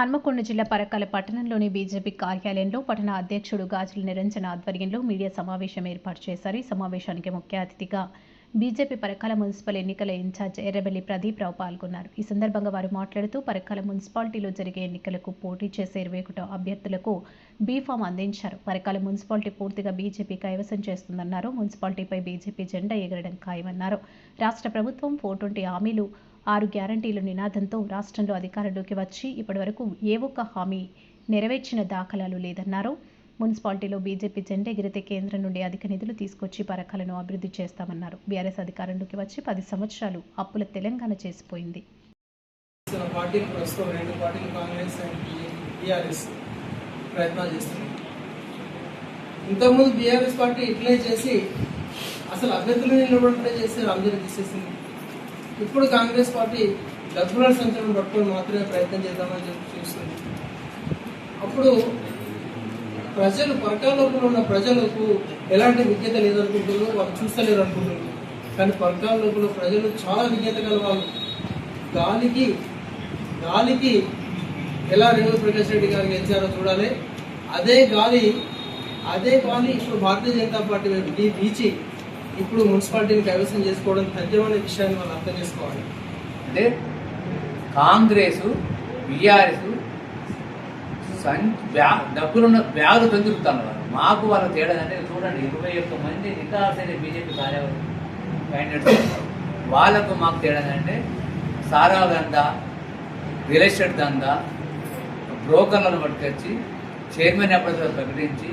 హన్మకొండ జిల్లా పరకాల పట్టణంలోని బీజేపీ కార్యాలయంలో పట్టణ అధ్యక్షుడు గాజుల నిరంజన ఆధ్వర్యంలో మీడియా సమావేశం ఏర్పాటు చేశారు. ఈ సమావేశానికి ముఖ్య అతిథిగా బీజేపీ పరకాల మున్సిపల్ ఎన్నికల ఇన్ఛార్జ్ ఎర్రబెల్లి ప్రదీప్రావు పాల్గొన్నారు. ఈ సందర్భంగా వారు మాట్లాడుతూ పరకాల మున్సిపాలిటీలో జరిగే ఎన్నికలకు పోటీ చేసే ఇరవై ఒకటో అభ్యర్థులకు బీఫామ్ అందించారు. పరకాల మున్సిపాలిటీ పూర్తిగా బీజేపీ కైవసం చేస్తుందన్నారు. మున్సిపాలిటీపై బీజేపీ జెండా ఎగరడం ఖాయమన్నారు. రాష్ట్ర ప్రభుత్వం ఫోర్ ట్వంటీ హామీలు ఆరు గ్యారంటీలు నినాదంతో రాష్ట్రంలో అధికారంలోకి వచ్చి ఇప్పటివరకు ఏ ఒక్క హామీ నెరవేర్చిన దాఖలాలు లేదన్నారు. మున్సిపాలిటీలో బీజేపీ జెండా ఎగిరితే కేంద్రం నుండి అధిక నిధులు తీసుకొచ్చి పరకాలను అభివృద్ధి చేస్తామన్నారు. బీఆర్ఎస్ అధికారంలోకి వచ్చి పది సంవత్సరాలు అప్పుల తెలంగాణ చేసిపోయింది. ప్రయత్నాలు చేస్తున్నాయి. ఇంతకుముందు బీఆర్ఎస్ పార్టీ ఇట్లే చేసి అసలు అభ్యర్థులు నిలబడకుండా చేసి రామ్జీని తీసేసింది. ఇప్పుడు కాంగ్రెస్ పార్టీ డబ్బుల సంచలనం పట్టుకొని మాత్రమే ప్రయత్నం చేద్దామని చెప్పి చూస్తుంది. అప్పుడు ప్రజలు పరకాల లోపల ఉన్న ప్రజలకు ఎలాంటి విజ్ఞత లేదనుకుంటున్నారో వాళ్ళు చూస్తలేరు అనుకుంటున్నారు కానీ పరకాల లోపల ప్రజలు చాలా విజ్ఞత గల వాళ్ళు. గాలికి గాలికి ఎలా రేవంత్ ప్రకాష్ రెడ్డి గారు గెలిచారో చూడాలి. అదే గాలి అదే గాలి ఇప్పుడు భారతీయ జనతా పార్టీ వైపు వీచి ఇప్పుడు మున్సిపాలిటీని కైవసం చేసుకోవడం తథ్యమనే విషయాన్ని మనం అర్థం చేసుకోవాలి. అంటే కాంగ్రెస్ బీఆర్ఎస్ డబ్బులున్న బ్యాగులు పెంచుతాను వాళ్ళు. మాకు వాళ్ళ తేడా అంటే చూడండి ఇరవై ఒక్క మంది నికాసైన బీజేపీ కార్యవర్గం క్యాండిడేట్స్ వాళ్ళకు మాకు తేడా అంటే సారా దందా రియల్ ఎస్టేట్ దందా బ్రోకర్లను పట్టుకొచ్చి చైర్మన్ అభ్యర్థులు ప్రకటించి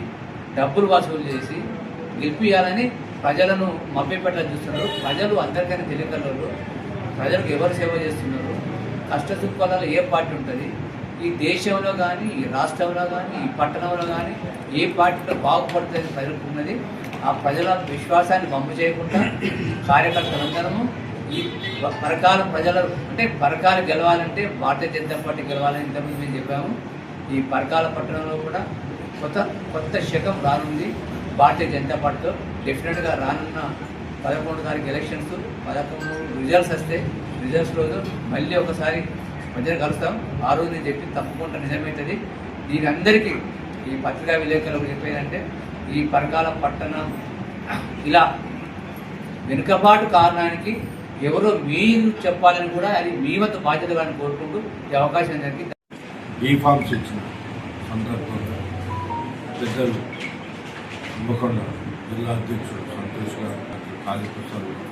డబ్బులు వసూలు చేసి గెలిపియాలని ప్రజలను మభ్యపెట్టాలని చూస్తున్నారు. ప్రజలు అందరికైనా తెలియకల్లో ప్రజలకు ఎవరు సేవ చేస్తున్నారు? కష్ట సుఖాలలో ఏ పార్టీ ఉంటుంది? ఈ దేశంలో కానీ ఈ రాష్ట్రంలో కానీ ఈ పట్టణంలో కానీ ఏ పార్టీలో బాగుపడుతుంది ప్రజలకు ఉన్నది ఆ ప్రజల విశ్వాసాన్ని పంపు చేయకుండా కార్యకర్తలందరము ఈ పరకాల ప్రజల అంటే పరకాలు గెలవాలంటే భారతీయ జనతా పార్టీ గెలవాలని ఇంతకుముందు మేము చెప్పాము. ఈ పరకాల పట్టణంలో కూడా కొత్త కొత్త శకం రానుంది. భారతీయ జనతా పార్టీతో డెఫినెట్గా రానున్న పదకొండు తారీఖు ఎలక్షన్స్ పదకొండు రిజల్ట్స్ వస్తే రిజల్ట్స్ రోజు మళ్ళీ ఒకసారి మధ్యన కలుస్తాం. ఆ రోజు నేను చెప్పి తప్పకుండా నిజమవుతుంది దీని అందరికీ ఈ పత్రికా విలేకరులకు చెప్పేదంటే ఈ పరకాల పట్టణం ఇలా వెనుకబాటు కారణానికి ఎవరో మీరు చెప్పాలని కూడా అది మీ వంతు బాధ్యతగా కోరుకుంటూ ఈ అవకాశం జరిగింది ఈ ఫార్మ్స్ ఇచ్చిన సందర్భంగా పెద్దలు హన్మకొండ జిల్లా అధ్యక్షుడు సంతోష్ గారు కార్యకర్తలు గారు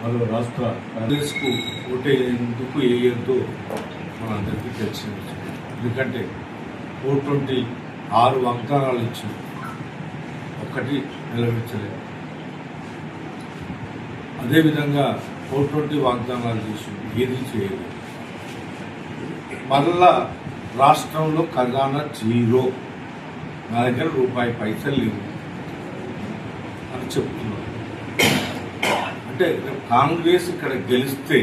వాళ్ళు రాష్ట్ర కాంగ్రెస్కు ఓటేందుకు వేయద్దు మనందరికీ తెలిసిన ఎందుకంటే ఫోర్ ట్వంటీ ఆరు వాగ్దానాలు ఇచ్చింది. ఒక్కటి నిలబెట్టలేదు అదేవిధంగా ఫోర్ ట్వంటీ వాగ్దానాలు చేసింది ఏది చేయలేదు. మరలా రాష్ట్రంలో ఖజానా జీరో. నా దగ్గర రూపాయి పైసలు లేవు అని చెప్తున్నారు అంటే కాంగ్రెస్ ఇక్కడ గెలిస్తే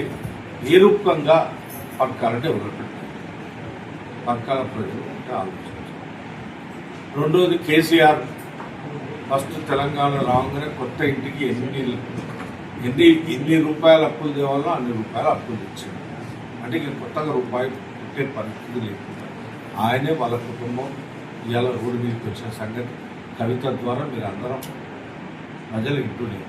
ఏ రూపంగా పక్కాలంటే ఎవరు పక్కాల ప్రజలు అంటే ఆలోచించారు రెండోది కేసీఆర్. ఫస్ట్ తెలంగాణ రాగానే కొత్త ఇంటికి ఎన్ని ఎన్ని ఎన్ని రూపాయలు అప్పులు తేవాలో అన్ని రూపాయలు అప్పులు ఇచ్చాడు అంటే ఇక కొత్తగా రూపాయి పుట్టే పరిస్థితి లేకుండా ఆయనే వాళ్ళ కుటుంబం ఇవాళ రోడ్డు మీదకి వచ్చిన సంగతి కవిత ద్వారా మీరు అందరం ప్రజలు వింటూనే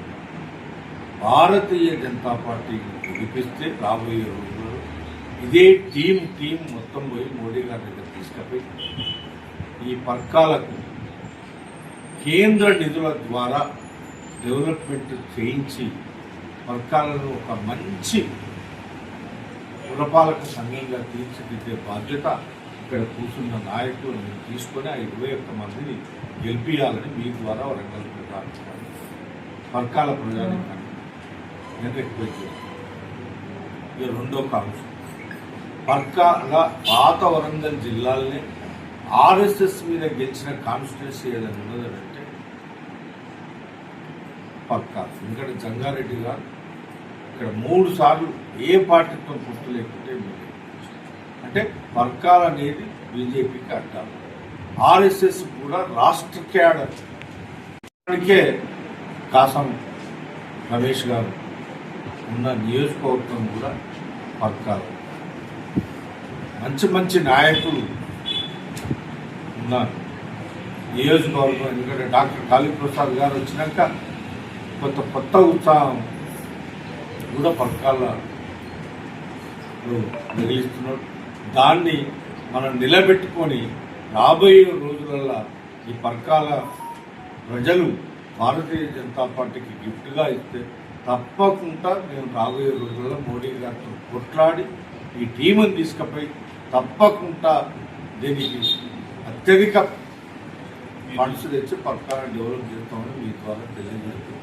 భారతీయ జనతా పార్టీని గెలిపిస్తే రాబోయే రోజుల్లో ఇదే టీం టీం మొత్తం పోయి మోడీ గారి దగ్గర తీసుకుపోయి ఈ పర్కాలకు కేంద్ర నిధుల ద్వారా డెవలప్మెంట్ చేయించి పర్కాలను ఒక మంచి పురపాలక సంఘంగా తీర్చిదిద్దే బాధ్యత ఇక్కడ కూర్చున్న నాయకులను నేను తీసుకొని ఆ ఇరవై ఒక్క మందిని గెలిపించాలని మీ ద్వారా వరంగల్ ప్రజానికి పర్కాల ప్రజానికి నేను రిక్వెస్ట్ చేస్తాను. ఇది రెండో కాంక్ష పర్కాల పాత వరంగల్ జిల్లాల్ని ఆర్ఎస్ఎస్ మీద గెలిచిన కాన్స్టిట్యున్సీ ఏదైనా ఉన్నదంటే పక్కా. ఎందుకంటే జంగారెడ్డి గారు ఇక్కడ మూడు సార్లు ఏ పార్టీతో గుర్తు లేకుంటే మీరు అంటే వర్గాలు అనేది బీజేపీకి అడ్డాలి. ఆర్ఎస్ఎస్ కూడా రాష్ట్ర క్యాడర్ ఇప్పటికే కాసం రమేష్ గారు ఉన్న నియోజకవర్గం కూడా వర్గాలు. మంచి మంచి నాయకులు ఉన్నారు. నియోజకవర్గం ఎందుకంటే డాక్టర్ కాళీప్రసాద్ గారు వచ్చినాక కొంత కొత్త ఉత్సాహం కూడా పథకాల మిగిలిస్తున్నారు దాన్ని మనం నిలబెట్టుకొని రాబోయే రోజులలో ఈ పర్కాల ప్రజలు భారతీయ జనతా పార్టీకి గిఫ్ట్గా ఇస్తే తప్పకుండా మేము రాబోయే రోజుల్లో మోడీ గారితో కొట్లాడి ఈ టీంని తీసుకుపోయి తప్పకుండా దీనికి అత్యధిక ఫండ్స్ తెచ్చి పథకాలను డెవలప్ చేస్తామని మీ ద్వారా తెలియజేస్తుంది